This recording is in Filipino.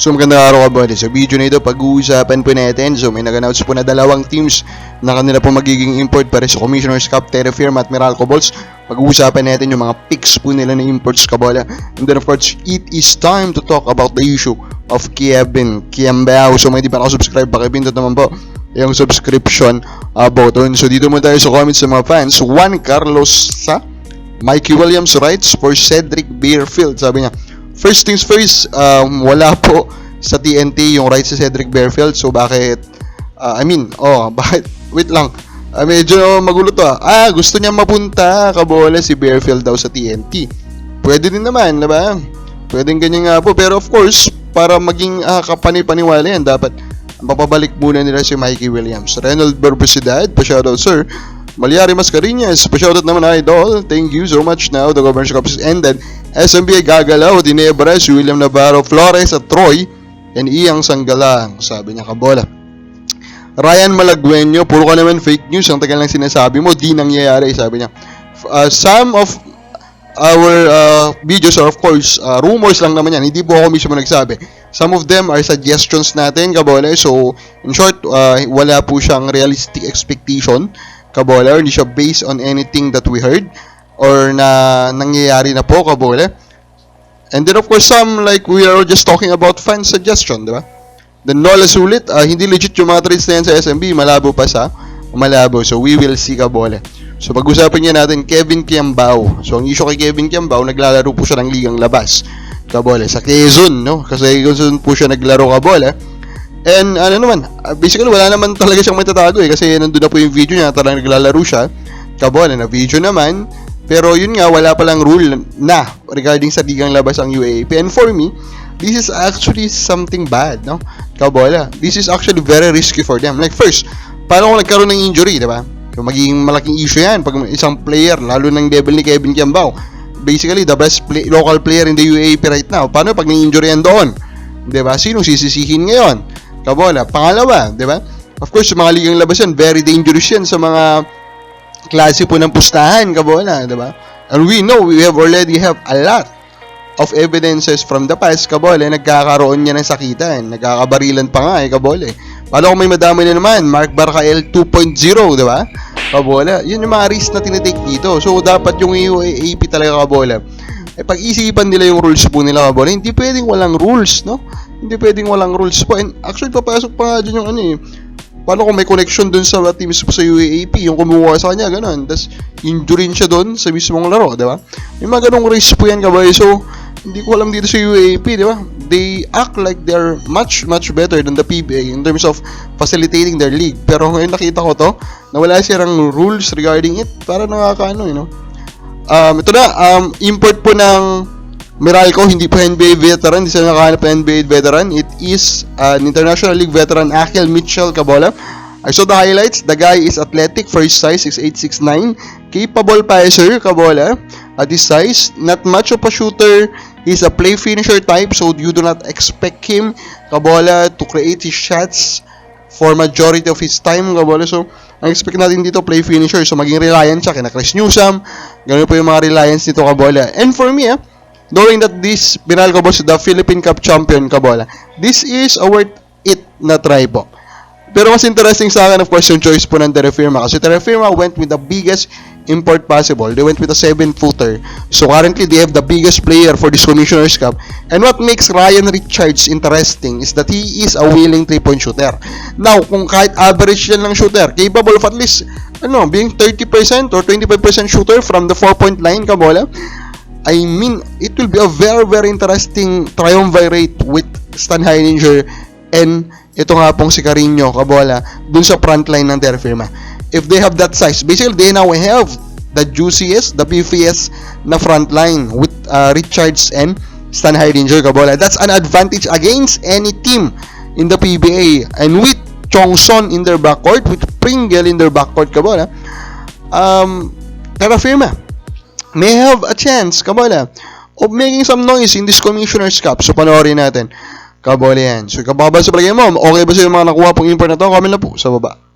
So magandang araw ka buddy. Sa video na ito, pag-uusapan po natin. So may nag-announce po na dalawang teams na kanila po magiging import para sa Commissioner's Cup, Terra Firma at Meralco Balls. Pag-uusapan natin yung mga picks po nila na imports kabola. And then of course, it is time to talk about the issue of Kevin Kiambao. So may di pa nakasubscribe, pakipindot naman po yung subscription uh, button. So dito mo tayo sa comments sa mga fans. Juan Carlos sa Mikey Williams writes for Cedric Beerfield. Sabi niya, first things first, um, wala po sa TNT yung rights sa Cedric Beerfield. So bakit, uh, I mean, oh, bakit, wait lang. Ah, medyo magulo to ah. Ah, gusto niya mapunta kabola si Beerfield daw sa TNT. Pwede din naman, di ba? Pwedeng ganyan nga po. Pero of course, para maging uh, kapani-paniwala yan, dapat mapabalik muna nila si Mikey Williams. Reynold Barbusidad, pa-shoutout sir. Malyari Mascarinhas, pa-shoutout naman idol. Thank you so much now. The Governor's Cup is ended. SMBA gagalaw, Dinebra, si William Navarro, Flores at Troy, and Iyang Sanggalang. Sabi niya kabola. Ryan Malagwenyo, puro ka naman fake news. Ang tagal lang sinasabi mo, di nangyayari, sabi niya. Uh, some of our uh, videos are of course uh, rumors lang naman yan. Hindi po ako mismo nagsabi. Some of them are suggestions natin, kabole. So, in short, uh, wala po siyang realistic expectation, kabole. Hindi siya based on anything that we heard or na nangyayari na po, kabole. And then of course, some like we are just talking about fan suggestion, di ba? Then Nola Sulit, uh, hindi legit yung mga trades na yan sa SMB, malabo pa sa malabo. So we will see kabole. So pag-usapan niya natin Kevin Kiambao. So ang issue kay Kevin Kiambao, naglalaro po siya ng ligang labas. Kabole sa Quezon, no? Kasi Quezon po siya naglaro kabole. And ano naman, uh, basically wala naman talaga siyang matatago eh kasi nandun na po yung video niya, talagang naglalaro siya. Kabole na video naman. Pero yun nga, wala palang rule na regarding sa ligang labas ang UAAP. And for me, this is actually something bad, no? Kabola. This is actually very risky for them. Like first, paano kung nagkaroon ng injury, di ba? So, magiging malaking issue yan pag isang player, lalo ng level ni Kevin Kiambao. Basically, the best play, local player in the UAAP right now. Paano pag na-injury yan doon? Di ba? Sino sisisihin ngayon? Kabola. Pangalawa, di ba? Of course, sa mga ligang labas yan, very dangerous yan sa mga klase po ng pustahan, kabola, di ba? And we know, we have already have a lot of evidences from the past, kabole, nagkakaroon niya ng sakitan. Nagkakabarilan pa nga eh, kabole. Paano kung may madami na naman? Mark Barcael 2.0, di ba? Kabole. Yun yung mga risk na tinitake dito. So, dapat yung UAAP talaga, kabole. Eh, pag-isipan nila yung rules po nila, kabole. Hindi pwedeng walang rules, no? Hindi pwedeng walang rules po. And actually, papasok pa nga dyan yung ano eh. Paano kung may connection dun sa teams po sa UAAP, yung kumuha sa kanya, ganun. Tapos, injury siya dun sa mismong laro, di ba? May mga ganong risk po yan, kabole. So, hindi ko alam dito sa UAP, di ba? They act like they're much, much better than the PBA in terms of facilitating their league. Pero ngayon nakita ko to, na wala silang rules regarding it. Para nakakaano, you know. Um, ito na, um, import po ng Meralco, hindi po NBA veteran, hindi sila nakahanap ng NBA veteran. It is an International League veteran, Akel Mitchell Cabola. I saw the highlights. The guy is athletic, first size, 6'8", 6'9". Capable passer, Cabola. At his size, not much of a shooter. He's a play finisher type, so you do not expect him, Cabola, to create his shots for majority of his time, Cabola. So, ang expect natin dito, play finisher. So, maging reliant siya kina Chris Newsom. Ganun po yung mga reliance nito, Cabola. And for me, ah, knowing that this Binalco was the Philippine Cup champion, Cabola, this is a worth it na try po. Pero mas interesting sa akin, of course, yung choice po ng Terrafirma. Kasi Terrafirma went with the biggest import possible. They went with a 7-footer. So currently, they have the biggest player for this Commissioner's Cup. And what makes Ryan Richards interesting is that he is a willing 3-point shooter. Now, kung kahit average yan lang shooter, capable of at least, ano, being 30% or 25% shooter from the 4-point line, kabola, I mean, it will be a very, very interesting triumvirate with Stan Heininger and ito nga pong si Carino Cabola dun sa front line ng Terrafirma. If they have that size, basically they now have the juiciest, the beefiest na front line with uh, Richards and Stan Heidinger Cabola. That's an advantage against any team in the PBA. And with Chongson in their backcourt, with Pringle in their backcourt Cabola, um, Terrafirma may have a chance, Cabola, of making some noise in this Commissioner's Cup. So, panoorin natin. Kabole yan. So, kababa sa palagay mo, okay ba sa mga nakuha pong import na to? Comment na po sa baba.